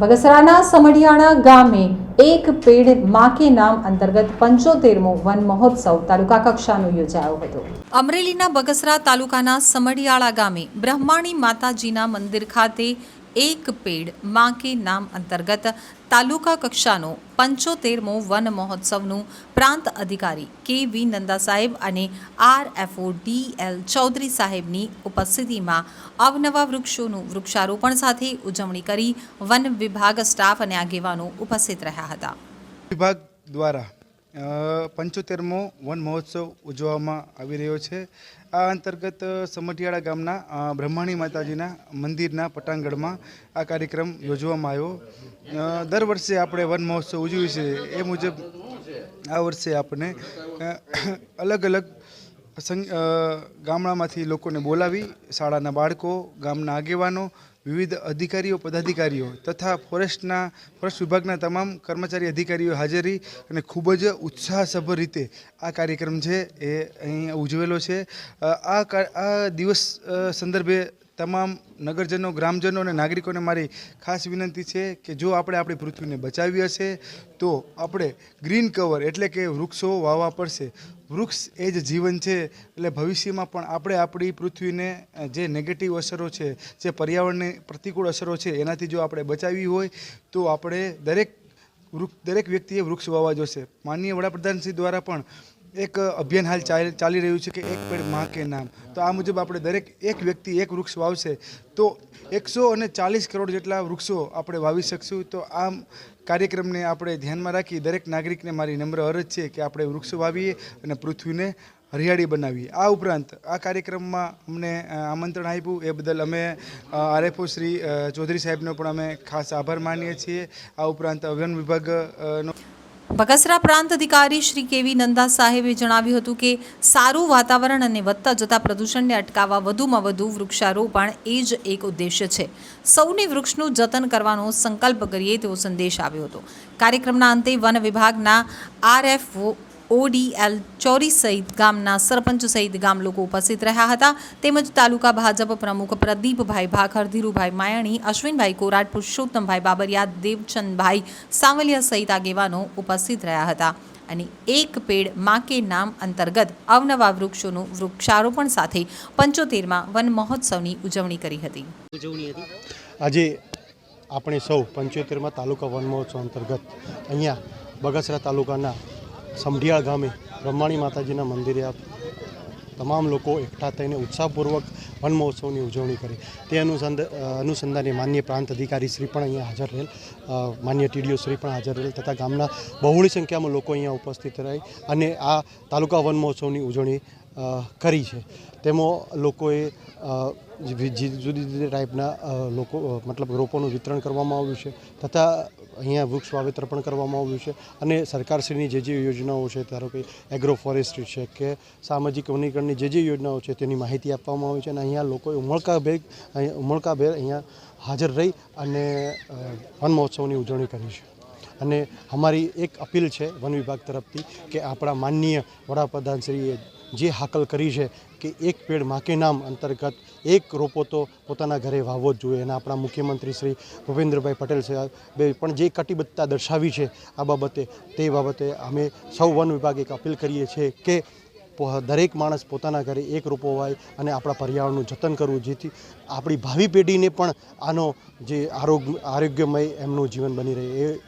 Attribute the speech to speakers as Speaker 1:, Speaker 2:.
Speaker 1: બગસરાના સમઢિયાણા ગામે એક પેડમાં નામ અંતર્ગત પંચોતેરમો વન મહોત્સવ તાલુકા કક્ષાનો યોજાયો હતો. અમરેલીના બગસરા તાલુકાના સમઢિયાળા ગામે બ્રહ્માણી માતાજીના મંદિર ખાતે એક પેડમાં કે નામ અંતર્ગત તાલુકા કક્ષાનો પંચોતેરમો વન મહોત્સવનું પ્રાંત અધિકારી કે વી નંદા સાહેબ અને R F O D L Chaudhary સાહેબની ઉપસ્થિતિમાં અવનવા વૃક્ષોનું વૃક્ષારોપણ સાથે ઉજવણી કરી વન વિભાગ સ્ટાફ અને આગેવાનો ઉપસ્થિત રહ્યા હતા.
Speaker 2: વિભાગ દ્વારા પંચોતેરમો વન મહોત્સવ ઉજવવામાં આવી રહ્યો છે. આ અંતર્ગત સમઢિયાળા ગામના બ્રહ્માણી માતાજીના મંદિરના પટાંગણમાં આ કાર્યક્રમ યોજવામાં આવ્યો. દર વર્ષે આપણે વન મહોત્સવ ઉજવીએ છીએ. એ મુજબ આ વર્ષે આપણે અલગ અલગ ગામડામાંથી લોકોને બોલાવી શાળાના બાળકો, ગામના આગેવાનો, વિવિધ અધિકારીઓ, પદાધિકારીઓ તથા ફોરેસ્ટના, ફોરેસ્ટ વિભાગના તમામ કર્મચારી, અધિકારીઓ હાજરી અને ખૂબ જ ઉત્સાહસભર રીતે આ કાર્યક્રમ છે એ અહીં ઉજવેલો છે. આ આ દિવસ સંદર્ભે તમામ નગરજનો, ગ્રામજનો અને નાગરિકોને મારી ખાસ વિનંતી છે કે જો આપણે આપણી પૃથ્વીને બચાવી હશે, તો આપણે ગ્રીન કવર એટલે કે વૃક્ષો વાવવા પડશે. વૃક્ષ એ જ જીવન છે, એટલે ભવિષ્યમાં પણ આપણે આપણી પૃથ્વીને જે નેગેટિવ અસરો છે, જે પર્યાવરણની પ્રતિકૂળ અસરો છે, એનાથી જો આપણે બચાવી હોય, તો આપણે દરેક વૃક્ષ, દરેક વ્યક્તિએ વૃક્ષ વાવવા જોશે. માનનીય વડાપ્રધાનશ્રી દ્વારા પણ એક અભિયાન હાલ ચાલ- રહ્યું છે કે એક પેડમાં કે નામ. તો આ મુજબ આપણે દરેક એક વ્યક્તિ એક વૃક્ષ વાવશે. તો એકસો અને ચાલીસ કરોડ જેટલા વૃક્ષો આપણે વાવી શકશું. તો આમ કાર્યક્રમને આપણે ધ્યાનમાં રાખી દરેક નાગરિકને મારી નમ્ર અરજ છે કે આપણે વૃક્ષો વાવીએ અને પૃથ્વીને હરિયાળી બનાવીએ. આ ઉપરાંત આ કાર્યક્રમમાં અમને આમંત્રણ આપ્યું. એ બદલ અમે આરએફઓ શ્રી ચૌધરી સાહેબનો પણ અમે ખાસ આભાર માનીએ છીએ. આ ઉપરાંત અભિયાન વિભાગ અ, નો
Speaker 1: બગસરા પ્રાંત અધિકારી શ્રી કેવી નંદા સાહેબે જણાવ્યું હતું કે સારું વાતાવરણ અને વધતા જતા પ્રદૂષણને અટકાવવા વધુમાં વધુ વૃક્ષારોપણ એ જ એક ઉદ્દેશ્ય છે. સૌને વૃક્ષનું જતન કરવાનો સંકલ્પ કરીએ તેવો સંદેશ આવ્યો હતો. કાર્યક્રમના અંતે વન વિભાગના આરએફઓ ઓડીએલ ચોરી સહિત ગામના સરપંચ સહિત ગામ લોકો ઉપસ્થિત રહ્યા હતા. તેમજ તાલુકા ભાજપ પ્રમુખ પ્રદીપભાઈ ભાખર ધીરુભાઈ માયાણી અશ્વિનભાઈ કોરાટ પુરુષોત્તમભાઈ બાબરિયા દેવચંદભાઈ સાવલિયા સહિત આગેવાનો ઉપસ્થિત રહ્યા હતા. અને એક પેડમાં કે નામ અંતર્ગત અવનવા વૃક્ષોનું વૃક્ષારોપણ સાથે પંચોતેરમાં વન મહોત્સવની ઉજવણી કરી હતી.
Speaker 3: હતી?
Speaker 4: આજે આપણે સૌ પંચોતેરમાં તાલુકા વન મહોત્સવ અંતર્ગત અહીંયા બગસરા તાલુકાના સમઢિયાળ ગામે બ્રહ્માણી માતાજીના મંદિરે આપ તમામ લોકો એકઠા થઈને ઉત્સાહપૂર્વક વન મહોત્સવની ઉજવણી કરી. તે અનુસંધ અનુસંધાને માન્ય પ્રાંત અધિકારી શ્રી પણ અહીંયા હાજર રહેલ માન્ય ટીડીઓ શ્રી પણ હાજર રહેલ તથા ગામના બહોળી સંખ્યામાં લોકો અહીંયા ઉપસ્થિત રહી અને આ તાલુકા વન મહોત્સવની ઉજવણી કરી છે. તેમાં લોકોએ જુદી જુદી ટાઈપના લોકો મતલબ રોપોનું વિતરણ કરવામાં આવ્યું છે તથા અહીંયા વૃક્ષ વાવેતર પણ કરવામાં આવ્યું છે અને સરકારશ્રીની જે જે યોજનાઓ છે, ધારો કે એગ્રો ફોરેસ્ટ્રી છે કે સામાજિક વનીકરણની જે જે યોજનાઓ છે તેની માહિતી આપવામાં આવી છે અને અહીંયા લોકોએ ઉમળકાભેર ઉમળકાભેર અહીંયા હાજર રહી અને વન મહોત્સવની ઉજવણી કરી છે. અને અમારી એક અપીલ છે વન વિભાગ તરફથી કે આપણા માનનીય વડાપ્રધાનશ્રીએ જે હાકલ કરી છે કે એક પેડ માકે નામ અંતર્ગત એક રોપો તો પોતાના ઘરે વાવવો જ જોઈએ. અને આપણા મુખ્યમંત્રી શ્રી ભૂપેન્દ્રભાઈ પટેલ સાહેબે પણ જે કટિબદ્ધતા દર્શાવી છે આ બાબતે, તે બાબતે અમે સૌ વન વિભાગ એક અપીલ કરીએ છીએ કે દરેક માણસ પોતાના ઘરે એક રોપો વાય અને આપણા પર્યાવરણનું જતન કરવું, જેથી આપણી ભાવિ પેઢીને પણ આનો જે આરોગ્ય, આરોગ્યમય એમનું જીવન બની રહે. એ